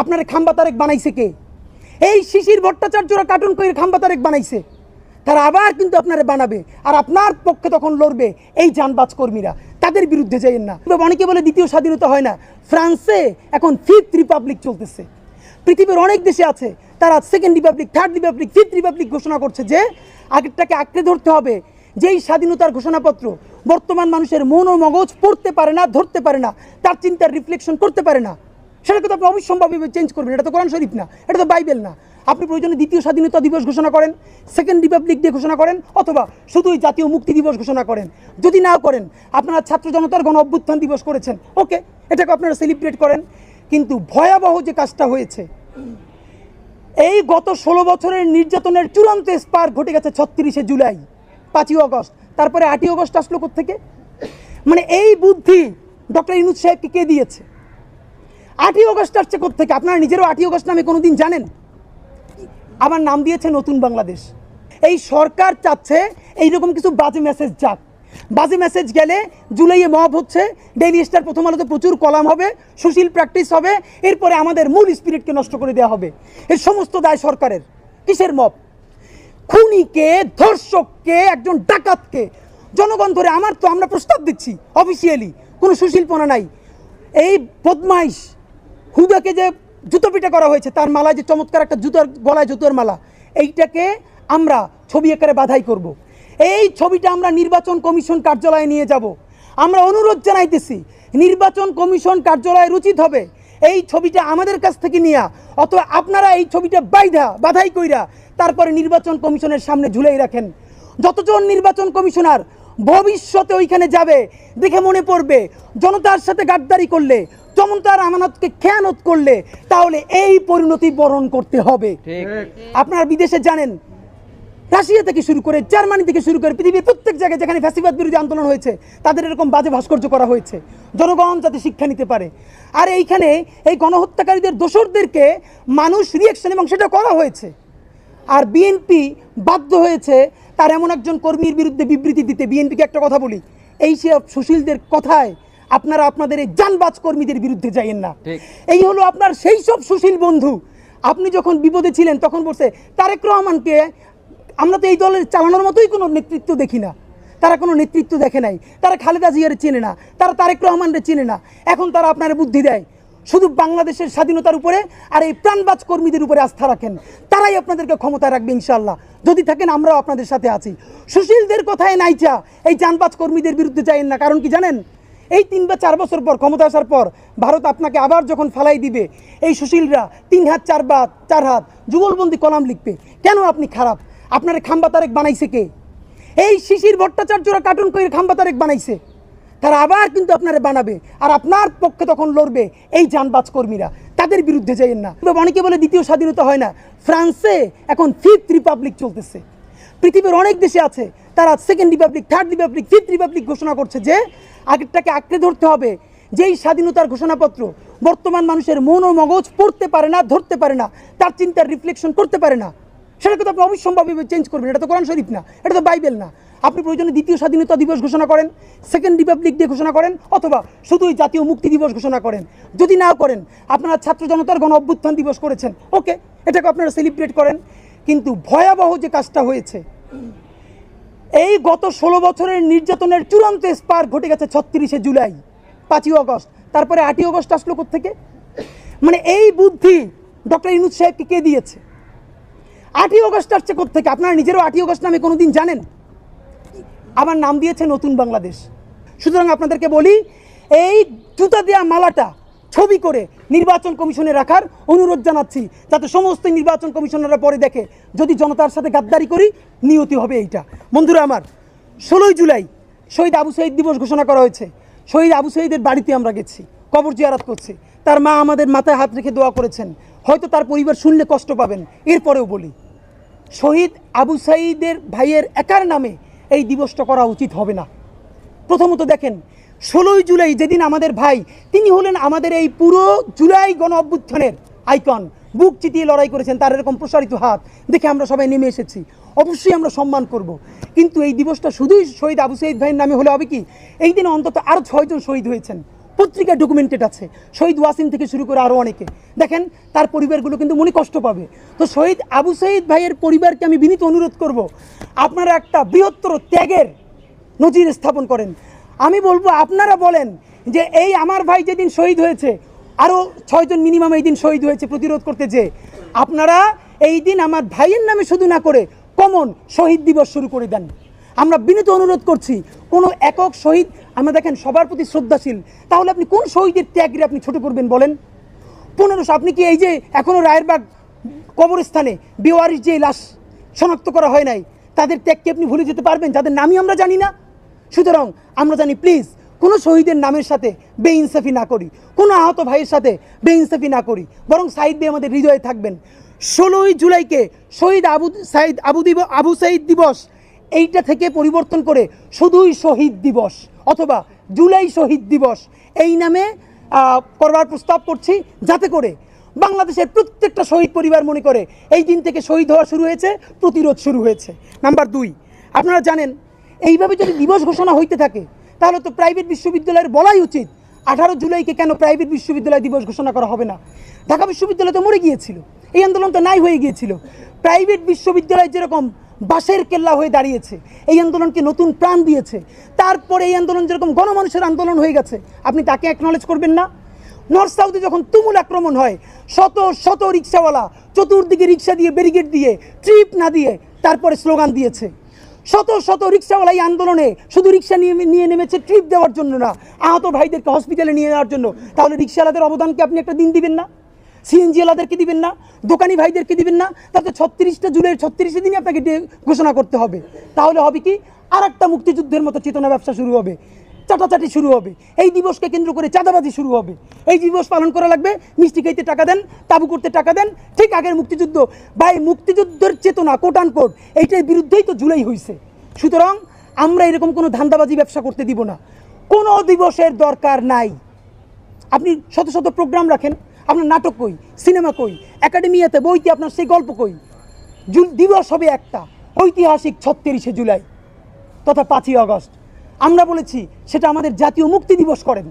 আপনার খাম্বা তারেক বানাইছে কে? এই শিশির ভট্টাচার্যরা কার্টুন করে খাম্বা তারেক বানাইছে। তারা আবার কিন্তু আপনারা বানাবে। আর আপনার পক্ষে তখন লড়বে এই যানবাজ কর্মীরা। তাদের বিরুদ্ধে যাইয়েন না। অনেকে বলে দ্বিতীয় স্বাধীনতা হয় না। ফ্রান্সে এখন ফিফথ রিপাবলিক চলতেছে। পৃথিবীর অনেক দেশে আছে, তারা second republic, third republic, fifth republic ঘোষণা করছে যে, আগেরটাকে আঁকড়ে ধরতে হবে। যেই স্বাধীনতার ঘোষণাপত্র বর্তমান মানুষের মন ও মগজ পড়তে পারে না, ধরতে পারে না, তার চিন্তার রিফ্লেকশন করতে পারে না। সেটাকে তো আপনি অবশ্যম্ভাবে চেঞ্জ করবেন। এটা তো কোরআন শরীফ না, এটা তো বাইবেল না। আপনি প্রয়োজনে দ্বিতীয় স্বাধীনতা দিবস ঘোষণা করেন সেকেন্ড রিপাবলিক ডে ঘোষণা করেন, অথবা শুধুই জাতীয় মুক্তি দিবস ঘোষণা করেন। যদি না করেন, আপনারা ছাত্র জনতার গণ অভ্যুত্থান দিবস করেছেন, ওকে, এটাকে আপনারা সেলিব্রেট করেন। কিন্তু ভয়াবহ যে কাজটা হয়েছে, এই গত ষোলো বছরের নির্যাতনের চূড়ান্ত স্পার ঘটে গেছে ছত্রিশে জুলাই, পাঁচই অগস্ট তারপরে আটই অগস্ট আসলো থেকে মানে এই বুদ্ধি ডক্টর ইনুজ সাহেবকে কে দিয়েছে? আটই অগস্ট আসছে থেকে আপনারা নিজেরও আটই অগস্ট নামে কোনো দিন জানেন? আমার নাম দিয়েছে নতুন বাংলাদেশ। এই সরকার চাচ্ছে এইরকম কিছু বাজে মেসেজ যাক। বাজে মেসেজ গেলে জুলাইয়ে মব হচ্ছে ডেইলি স্টার প্রথম আলোতে প্রচুর কলাম হবে, সুশীল প্র্যাকটিস হবে, এরপরে আমাদের মূল স্পিরিটকে নষ্ট করে দেওয়া হবে। এর সমস্ত দায় সরকারের। কিসের মব খুনিকে, ধর্ষককে, একজন ডাকাতকে। জনগণ ধরে আমার তো আমরা প্রস্তাব দিচ্ছি অফিসিয়ালি কোনো সুশীলপনা নাই। এই বদমাইশ হুদাকে যে জুতো পিটা করা হয়েছে, তার মালায় যে চমৎকার একটা জুতোর গলায় জুতোর মালা, এইটাকে আমরা ছবি আকারে বাধাই করব। এই ছবিটা আমরা নির্বাচন কমিশন কার্যালয়ে নিয়ে যাব। আমরা অনুরোধ জানাইতেছি, নির্বাচন কমিশন কার্যালয়ের উচিত হবে। এই ছবিটা আমাদের কাছ থেকে নিয়া, অথবা আপনারা এই ছবিটা বাইধা, বাধাই কইরা তারপরে নির্বাচন কমিশনের সামনে ঝুলেই রাখেন। যতজন নির্বাচন কমিশনার ভবিষ্যতে ওইখানে যাবে, দেখে মনে পড়বে, জনতার সাথে গাদ্দারি করলে চমতার আমানতকে খেয়ানত করলে তাহলে এই পরিণতি বরণ করতে হবে। আপনারা বিদেশে জানেন রাশিয়া থেকে শুরু করে জার্মানি থেকে শুরু করে পৃথিবীর প্রত্যেক জায়গায় যেখানে ফ্যাসিবাদ বিরোধী আন্দোলন হয়েছে তাদের এরকম বাজে ভাস্কর্য করা হয়েছে। জনগণ যাতে শিক্ষা নিতে পারে। আর এইখানে এই গণহত্যাকারীদের দোসরদেরকে মানুষ রিয়েকশন এবং সেটা করা হয়েছে। আর বিএনপি বাধ্য হয়েছে তার এমন একজন কর্মীর বিরুদ্ধে বিবৃতি দিতে। বিএনপিকে একটা কথা বলি এই সব সুশীলদের কথায় আপনারা আপনাদের এই জানবাজ কর্মীদের বিরুদ্ধে যাইয়েন না। এই হলো আপনার সেই সব সুশীল বন্ধু। আপনি যখন বিপদে ছিলেন তখন বলছে তারেক রহমানকে আমরা তো এই দলের চালানোর মতোই কোনো নেতৃত্ব দেখি না। তারা কোনো নেতৃত্ব দেখে নাই। তারা খালেদা জিয়ারে চেনে না। তারা তারেক রহমানরে চেনে না। এখন তারা আপনার বুদ্ধি দেয়। শুধু বাংলাদেশের স্বাধীনতার উপরে আর এই প্রাণবাজ কর্মীদের উপরে আস্থা রাখেন। তারাই আপনাদেরকে ক্ষমতায় রাখবে ইনশাল্লাহ যদি থাকেন আমরাও আপনাদের সাথে আছি। সুশীলদের কথায় নাইচা। এই চানবাজ কর্মীদের বিরুদ্ধে চাইেন না। কারণ কি জানেন? এই তিন বা চার বছর পর, ক্ষমতা আসার পর, ভারত আপনাকে আবার যখন ফালাই দিবে, এই সুশীলরা তিন হাত, চার বাত চার হাত, যুগলবন্দি কলাম লিখবে। কেন আপনি খারাপ? আপনার খাম্বা তারেক বানাইছে কে? এই শিশির ভট্টাচার্যরা কার্টুন করে খাম্বা তারেক বানাইছে। তারা আবার কিন্তু আপনারা বানাবে, আর আপনার পক্ষে তখন লড়বে এই যানবাজ কর্মীরা। তাদের বিরুদ্ধে যাইয়েন না। অনেকে বলে দ্বিতীয় স্বাধীনতা হয় না। ফ্রান্সে এখন ফিফথ রিপাবলিক চলতেছে। পৃথিবীর অনেক দেশে আছে তারা second republic third republic fifth republic ঘোষণা করছে যে আগেরটাকে আঁকড়ে ধরতে হবে। যেই স্বাধীনতার ঘোষণাপত্র বর্তমান মানুষের মন ও মগজ পড়তে পারে না, ধরতে পারে না, তার চিন্তার রিফ্লেকশন করতে পারে না। সেটাকে তো আপনি অবশ্যম্ভাবে চেঞ্জ করবেন। এটা তো কোরআন শরীফ না, এটা তো বাইবেল না। আপনি প্রয়োজনে দ্বিতীয় স্বাধীনতা দিবস ঘোষণা করেন সেকেন্ড রিপাবলিক ডে ঘোষণা করেন, অথবা শুধুই জাতীয় মুক্তি দিবস ঘোষণা করেন। যদি না করেন, আপনারা ছাত্র জনতার গণ অভ্যুত্থান দিবস করেছেন। ওকে, এটাকে আপনারা সেলিব্রেট করেন। কিন্তু ভয়াবহ যে কাজটা হয়েছে এই গত ষোলো বছরের নির্যাতনের চূড়ান্ত স্পার ঘটে গেছে ছত্রিশে জুলাই, পাঁচই অগস্ট। তারপরে আটই অগস্ট আসলো থেকে মানে এই বুদ্ধি ডক্টর ইনুজ সাহেবকে কে দিয়েছে? আটই অগস্ট আসছে থেকে আপনারা নিজেরও আটই অগস্ট নামে কোনো দিন জানেন? আবার নাম দিয়েছে নতুন বাংলাদেশ। সুতরাং আপনাদেরকে বলি, এই জুতা দেওয়া মালাটা ছবি করে নির্বাচন কমিশনে রাখার অনুরোধ জানাচ্ছি। যাতে সমস্ত নির্বাচন কমিশনাররা পরে দেখে, যদি জনতার সাথে গাদ্দারি করি, নিয়তি হবে এইটা। বন্ধুরা আমার, ষোলোই জুলাই শহীদ আবু শহীদ দিবস ঘোষণা করা হয়েছে। শহীদ আবু শহীদের বাড়িতে আমরা গেছি, কবর জিয়ারাত করছি। তার মা আমাদের মাথায় হাত রেখে দোয়া করেছেন। হয়তো তার পরিবার শুনলে কষ্ট পাবেন। এরপরেও বলি, শহীদ আবু সাইদের ভাইয়ের একার নামে এই দিবসটা করা উচিত হবে না। প্রথমত দেখেন, ষোলোই জুলাই যেদিন আমাদের ভাই, তিনি হলেন আমাদের এই পুরো জুলাই গণ অভ্যুত্থানের আইকন। বুক চিতিয়ে লড়াই করেছেন, তার এরকম প্রসারিত হাত দেখে আমরা সবাই নেমে এসেছি। অবশ্যই আমরা সম্মান করব। কিন্তু এই দিবসটা শুধুই শহীদ আবু সাইদ ভাইয়ের নামে হলে হবে কি? এই দিনে অন্তত আরও ছয়জন শহীদ হয়েছেন। পত্রিকায় ডকুমেন্টেড আছে। শহীদ ওয়াসিম থেকে শুরু করে আরও অনেকে। দেখেন, তার পরিবারগুলো কিন্তু মনে কষ্ট পাবে। তো শহীদ আবু সাইদ ভাইয়ের পরিবারকে আমি বিনীত অনুরোধ করব, আপনারা একটা বৃহত্তর ত্যাগের নজির স্থাপন করেন। আমি বলব, আপনারা বলেন যে এই আমার ভাই যেদিন শহীদ হয়েছে আরও ছয়জন মিনিমাম এই দিন শহীদ হয়েছে প্রতিরোধ করতে যে, আপনারা এই দিন আমার ভাইয়ের নামে শুধু না করে কমন শহীদ দিবস শুরু করে দেন। আমরা বিনীত অনুরোধ করছি, কোনো একক শহীদ, আমরা দেখেন সবার প্রতি শ্রদ্ধাশীল। তাহলে আপনি কোন শহীদের ত্যাগরে আপনি ছোট করবেন বলেন? পনেরোশো, আপনি কি এই যে এখনও রায়েরবাগ কবরস্থানে বেওয়ারিশ যে লাশ শনাক্ত করা হয় নাই, তাদের ত্যাগকে আপনি ভুলে যেতে পারবেন? যাদের নামই আমরা জানি না। সুতরাং আমরা জানি প্লিজ কোনো শহীদের নামের সাথে বেইনসাফি না করি, কোনো আহত ভাইয়ের সাথে বেইনসাফি না করি, বরং সাইদ ভাই আমাদের হৃদয়ে থাকবেন। ষোলোই জুলাইকে শহীদ আবু, সাইদ আবু দিব আবু সাইদ দিবস, এইটা থেকে পরিবর্তন করে শুধুই শহীদ দিবস, অথবা জুলাই শহীদ দিবস, এই নামে করবার প্রস্তাব করছি, যাতে করে বাংলাদেশের প্রত্যেকটা শহীদ পরিবার মনে করে, এই দিন থেকে শহীদ হওয়া শুরু হয়েছে, প্রতিরোধ শুরু হয়েছে। নাম্বার দুই, আপনারা জানেন এইভাবে যদি দিবস ঘোষণা হইতে থাকে, তাহলে তো প্রাইভেট বিশ্ববিদ্যালয়ের বলাই উচিত। আঠারো জুলাইকে কেন প্রাইভেট বিশ্ববিদ্যালয় দিবস ঘোষণা করা হবে না? ঢাকা বিশ্ববিদ্যালয় তো মরে গিয়েছিল। এই আন্দোলন তো নাই হয়ে গিয়েছিল। প্রাইভেট বিশ্ববিদ্যালয় যেরকম বাঁশের কেল্লা হয়ে দাঁড়িয়েছে, এই আন্দোলনকে নতুন প্রাণ দিয়েছে। তারপরে এই আন্দোলন যেরকম গণমানুষের আন্দোলন হয়ে গেছে, আপনি তাকে অ্যাকনলেজ করবেন না? নর্থ সাউথে যখন তুমুল আক্রমণ হয়, শত শত রিক্সাওয়ালা চতুর্দিকে রিক্সা দিয়ে ব্যারিকেড দিয়ে ট্রিপ না দিয়ে তারপরে স্লোগান দিয়েছে। শত শত রিক্সাওয়ালা এই আন্দোলনে শুধু রিক্সা নিয়ে নিয়ে নেমেছে ট্রিপ দেওয়ার জন্য না, আহত ভাইদেরকে হসপিটালে নিয়ে যাওয়ার জন্য। তাহলে রিক্সাওয়ালাদের অবদানকে আপনি একটা দিন দিবেন না? সিএনজি ওয়ালাদেরকে দিবেন না? দোকানি ভাইদেরকে দিবেন না? তাতে ছত্রিশটা জুলাই ছত্রিশে দিনই আপনাকে ঘোষণা করতে হবে। তাহলে হবে কি? আর একটা মুক্তিযুদ্ধের মতো চেতনা ব্যবসা শুরু হবে। চাটাচাটি শুরু হবে। এই দিবসকে কেন্দ্র করে চাঁদাবাজি শুরু হবে। এই দিবস পালন করা লাগবে, মিষ্টি খাইতে টাকা দেন, তাবু করতে টাকা দেন, ঠিক আগের মুক্তিযুদ্ধ। ভাই, মুক্তিযুদ্ধের চেতনা কোটান কোট এইটার বিরুদ্ধেই তো জুলাই হয়েছে সুতরাং আমরা এরকম কোনো ধান্দাবাজি ব্যবসা করতে দিব না। কোনো দিবসের দরকার নাই। আপনি শত শত প্রোগ্রাম রাখেন, আপনার নাটক কই সিনেমা কই একাডেমিয়াতে বইতে আপনার সেই গল্প কই। দিবস হবে একটা, ঐতিহাসিক ছত্রিশে জুলাই, তথা পাঁচই আগস্ট। আমরা বলেছি সেটা আমাদের জাতীয় মুক্তি দিবস করেন।